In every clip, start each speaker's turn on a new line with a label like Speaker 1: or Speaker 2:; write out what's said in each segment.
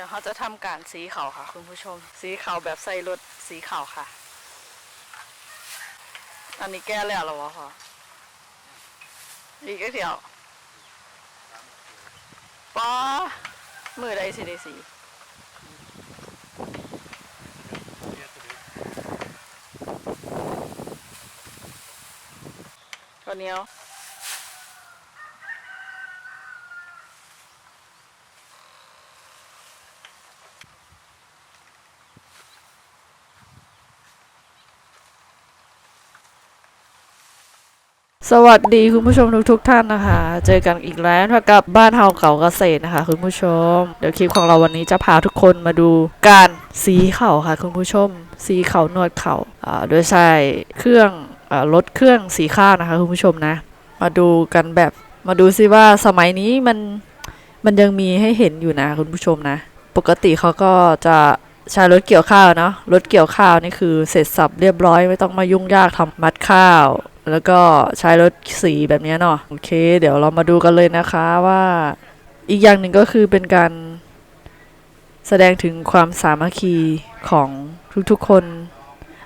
Speaker 1: ดี๋ยวเขาจะทำการสีเขาค่ะ คุณผู้ชม สีเขาแบบใส่รถสีเขาค่ะ อันนี้แก้แล้วหรอวะพ่ออีกเดียวป้ามือใดสิได้สีตัวเหนียว สวัสดีคุณผู้ชมทุกๆทท่านนะคะ เจอกันอีกแล้วกับบ้านเฮาเก่าเกษตรนะคะ คุณผู้ชม เดี๋ยวคลิปของเราวันนี้จะพาทุกคนมาดูการสีเข่าค่ะ คุณผู้ชม สีเข่านวดเข่าอ่าโดยใช้เครื่องอลดเครื่องสีข้าวนะคะ คุณผู้ชมนะ มาดูกันแบบมาดูซิว่าสมัยนี้มันมันยังมีให้เห็นอยู่นะ คุณผู้ชมนะ ปกติเขาก็จะใช้รถเกี่ยวข้าวเนาะรถเกี่ยวข้าวนี่คือเสร็จสับเรียบร้อยไม่ต้องมายุ่งยากทำมัดข้าว แล้วก็ใช้รถสีแบบนี้เนาะโอเค เดี๋ยวเรามาดูกันเลยนะคะว่าอีกอย่างหนึ่งก็คือเป็นการแสดงถึงความสามัคคีของทุกๆคน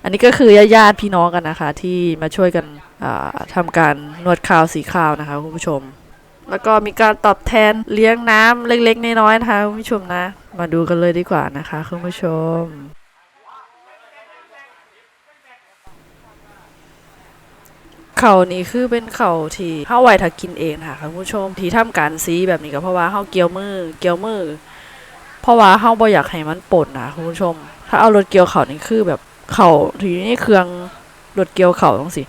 Speaker 1: อันนี้ก็คือญาติพี่น้องกันนะคะ ที่มาช่วยกันอ่าทำการนวดข้าวสีข้าวนะคะคุณผู้ชม แล้วก็มีการตอบแทนเลี้ยงน้ำเล็กๆน้อยๆนะคะคุณผู้ชมนะ มาดูกันเลยดีกว่านะคะคุณผู้ชม เขานี่คือเป็นเขาที่เฮาไว้ถ้ากินเองค่ะคุณผู้ชมที่ทำการซีแบบนี้ก็เพราะว่าเฮาเกี่ยวมือเกี่ยวมือเพราะว่าเฮาบ่อยากให้มันป่นนะคุณผู้ชม ถ้าเอารถเกี่ยวเขานี่คือแบบเขาที่อยู่เครื่องรถเกี่ยวเขาต้องสิ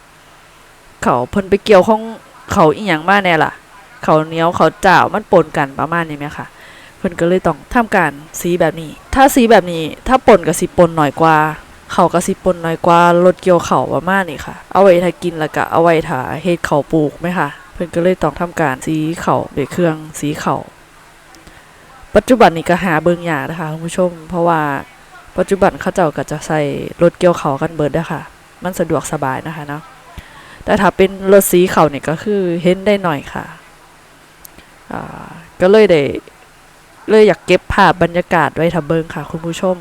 Speaker 1: เขาเพิ่นไปเกี่ยวของเขาอีหยังมาแน่ล่ะ เขาเหนียวเขาเจ้ามันปนกันประมาณนี้ไหมคะเพิ่นก็เลยต้องทำการสีแบบนี้ ถ้าสีแบบนี้ถ้าปนกับสีปนหน่อยกว่า เขากระสิปนน้อยกว่ารถเกี่ยวเขาประมาณนี้ค่ะ เอาไว้ถ้ากินแล้วก็เอาไว้ถ้าเฮ็ดเขาปลูกไหมค่ะ เพิ่นก็เลยต้องทำการสีเขาด้วยเครื่องสีเขาปัจจุบันนี้ก็หาเบิ่งยากนะคะคุณผู้ชม เพราะว่าปัจจุบันเขาเจ้าก็จะใส่รถเกี่ยวเขากันเบิดนะคะมันสะดวกสบายนะคะเนาะแต่ถ้าเป็นรถสีเขาเนี่ยก็คือเห็นได้หน่อยค่ะก็เลยได้เลยอยากเก็บภาพบรรยากาศไว้ทำเบิ่งค่ะ คุณผู้ชม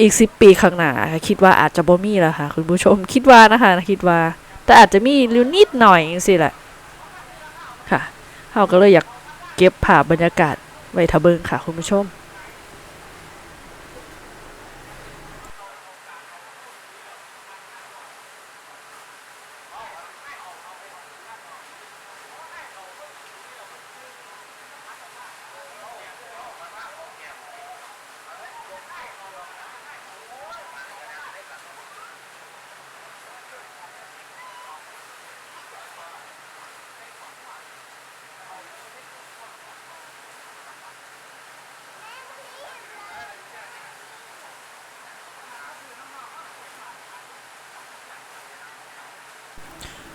Speaker 1: อีกสิบปีข้างหน้าคิดว่าอาจจะบ่มีแล้วค่ะ คุณผู้ชมคิดว่านะคะคิดว่า แต่อาจจะมีริ้วนิดหน่อยสิแหละค่ะเราก็เลยอยากเก็บภาพบรรยากาศไว้ทะเบิงค่ะ คุณผู้ชม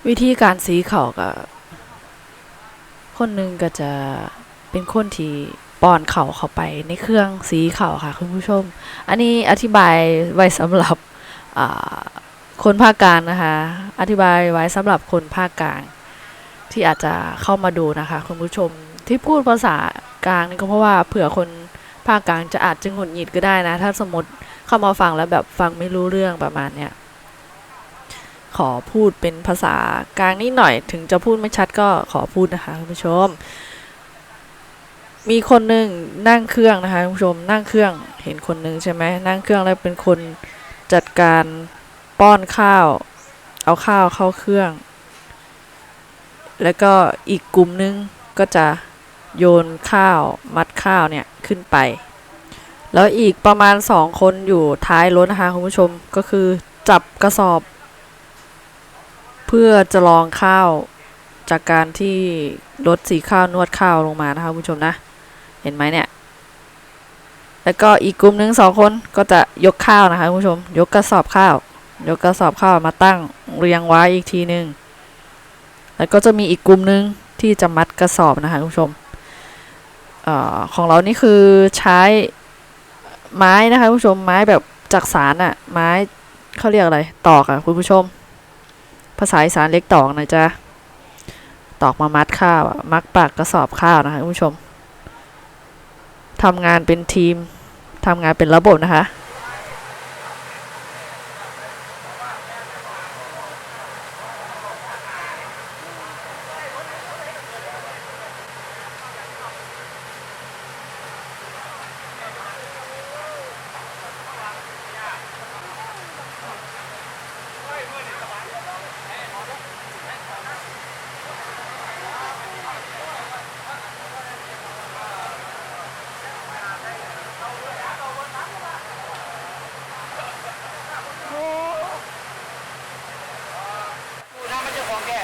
Speaker 1: วิธีการสีเขาก็คนหนึ่งก็จะเป็นคนที่ป้อนเข่าเข้าไปในเครื่องสีเข่าค่ะคุณผู้ชม อันนี้อธิบายไว้สำหรับคนภาคกลางนะคะ อธิบายไว้สำหรับคนภาคกลาง ที่อาจจะเข้ามาดูนะคะ คุณผู้ชมที่พูดภาษากลางนี่ก็เพราะว่าเผื่อคนภาคกลางจะอาจจะหงุดหงิดก็ได้นะ ถ้าสมมติเข้ามาฟังแล้วแบบฟังไม่รู้เรื่องประมาณเนี้ย ขอพูดเป็นภาษากลางนิดหน่อย ถึงจะพูดไม่ชัดก็ขอพูดนะคะคุณผู้ชม มีคนหนึ่งนั่งเครื่องนะคะคุณผู้ชมนั่งเครื่องเห็นคนหนึ่งใช่ไหมนั่งเครื่องแล้วเป็นคนจัดการป้อนข้าว เอาข้าวเข้าเครื่อง แล้วก็อีกกลุ่มนึงก็จะโยนข้าวมัดข้าวเนี่ยขึ้นไป แล้วอีกประมาณสองคนอยู่ท้ายรถนะคะคุณผู้ชมก็คือจับกระสอบ เพื่อจะลองข้าวจากการที่รถสีข้าวนวดข้าวลงมานะคะคุณผู้ชมนะ เห็นไหมเนี่ย แล้วก็อีกกลุ่มหนึ่งสองคนก็จะยกข้าวนะคะคุณผู้ชม ยกกระสอบข้าว ยกกระสอบข้าวมาตั้งเรียงไว้อีกทีหนึ่งแล้วก็จะมีอีกกลุ่มหนึ่งที่จะมัดกระสอบนะคะคุณผู้ชมออของเรานี่คือใช้ไม้นะคะคุณผู้ชมไม้แบบจักสารอะไม้เขาเรียกอะไรตอกอะคุณผู้ชม ภาษาอีสานเล็กตอกนะจ๊ะ ตอกมามัดข้าวมัดปากกระสอบข้าวนะคะคุณผู้ชมทำงานเป็นทีมทำงานเป็นระบบนะคะ
Speaker 2: น้ำมันจะของแก่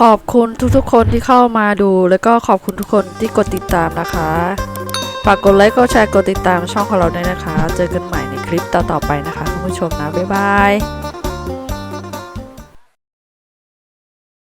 Speaker 1: ขอบคุณทุกๆ คนที่เข้ามาดู แล้วก็ขอบคุณทุกคนที่กดติดตามนะคะฝากกดไลค์กดแชร์กดติดตามช่องของเราด้วยนะคะ เจอกันใหม่ในคลิปต่อๆไปนะคะคุณผู้ชมนะบ๊ายบาย